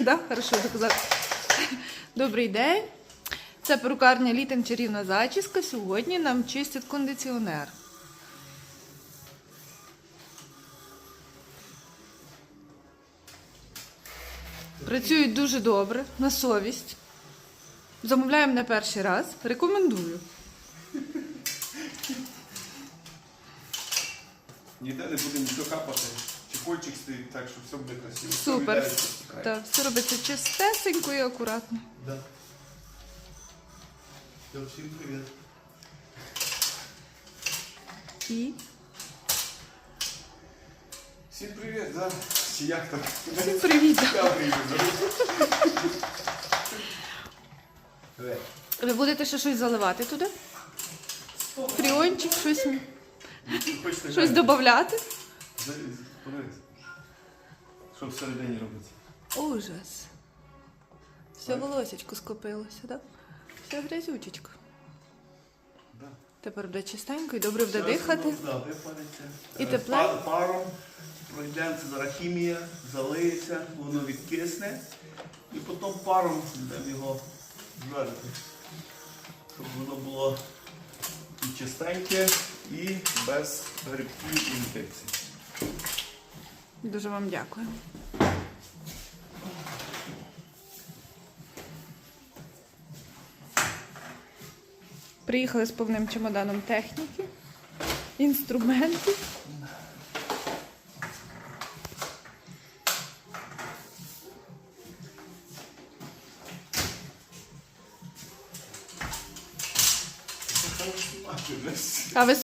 Да? Хорошо доказати. Добрий день. Це перукарня літом чарівна зачіска. Сьогодні нам чистять кондиціонер. Працюють дуже добре, на совість. Замовляємо не перший раз. Рекомендую. Ніде не буде нічого капати. Чехольчик стоїть так, щоб все буде красиво. Супер. Так, все робиться чистесенько і акуратно. Да. Все, всім привіт. І Всім привіт, да? Чи як так? всім привіт. Я привіт. Привіт. Ви будете ще щось заливати туди? Фріончик, щось, щось додати? Подивись. Що всередині робиться? Ужас. Все волосечко скопилося, так? Все грязючечко. Да. Тепер буде чистенько і добре буде дихати. да, випариться. І Е, тепле. пар- Паром пройдемо, це зараз хімія, залиється, воно відкисне. І потім паром будемо його зварити. Щоб воно було і чистеньке, і без грибків і інфекцій. Дуже вам дякую. Приїхали з повним чемоданом техніки, інструментів. А ви